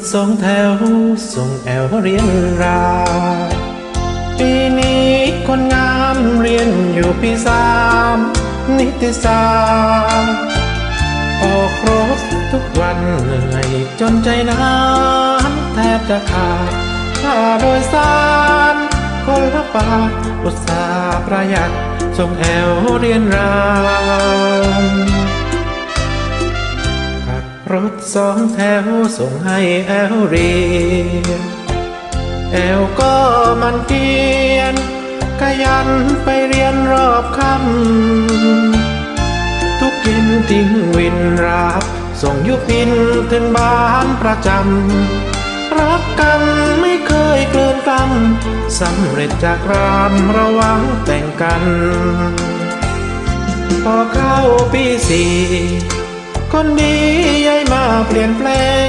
รถสองแถวส่งแอวเรียนรา ปีนี้คนงามเรียนอยู่ปีสามนิติศาสตร์ออกรถทุกวันเหนื่อยจนใจนั้นแทบจะขาดค่าโดยสารคนละบาทอุตสาห์ประหยัดส่งแอวเรียนราม รถสองแถวส่งให้แอลเรียนแอลก็มันเกียนขยันไปเรียนรอบคำทุกเย็นทิ้งวินรับส่งยุพินถึงบ้านประจำรักกันไม่เคยเกินกำสำเร็จจากรามระวังแต่งกัน พอเข้าปีสี่คนดียาย เปลี่ยนแปลง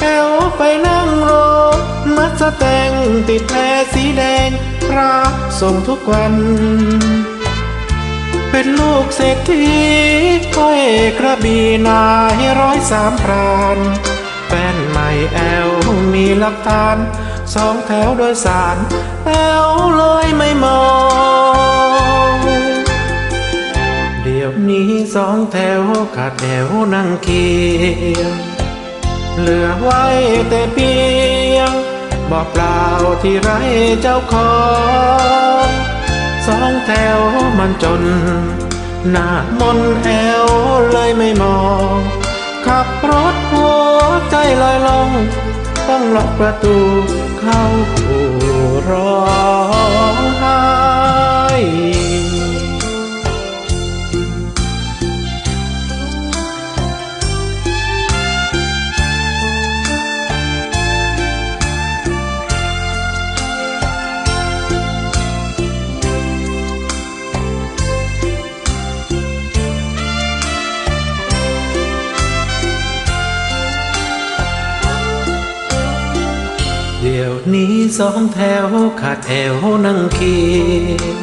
แอวไปนั่งรถมัสแตงติดแพรสีแดงรับส่งทุกวัน เป็นลูกเศรษฐีห้อยกระบีนายร้อยสามพรานแฟนใหม่แอลมีหลักฐาน สองแถวโดยสารแอลเลยไม่มอง องแถวขาดแถวนั่งเคียงเหลือไว้แต่เพียงบอกเปล่าที่ไรเจ้าของสองแถวมันจน หน้ามนแอวเลยไม่มอง ขับรถหัวใจลอยลง ต้องล็อกประตูเข้าอู่รอ นี้สองแถวขาดแถวนั่งเคียง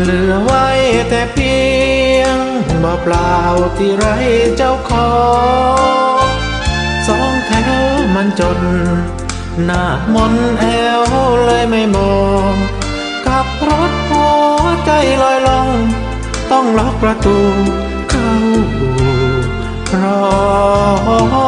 เหลือไว้แต่เพียงบ่เปล่าที่ไรเจ้าของสองแถวมันจน หน้ามนแอวเลยไม่มองขับรถหัวใจลอยลองต้องล็อกประตูเข้าอู่รอ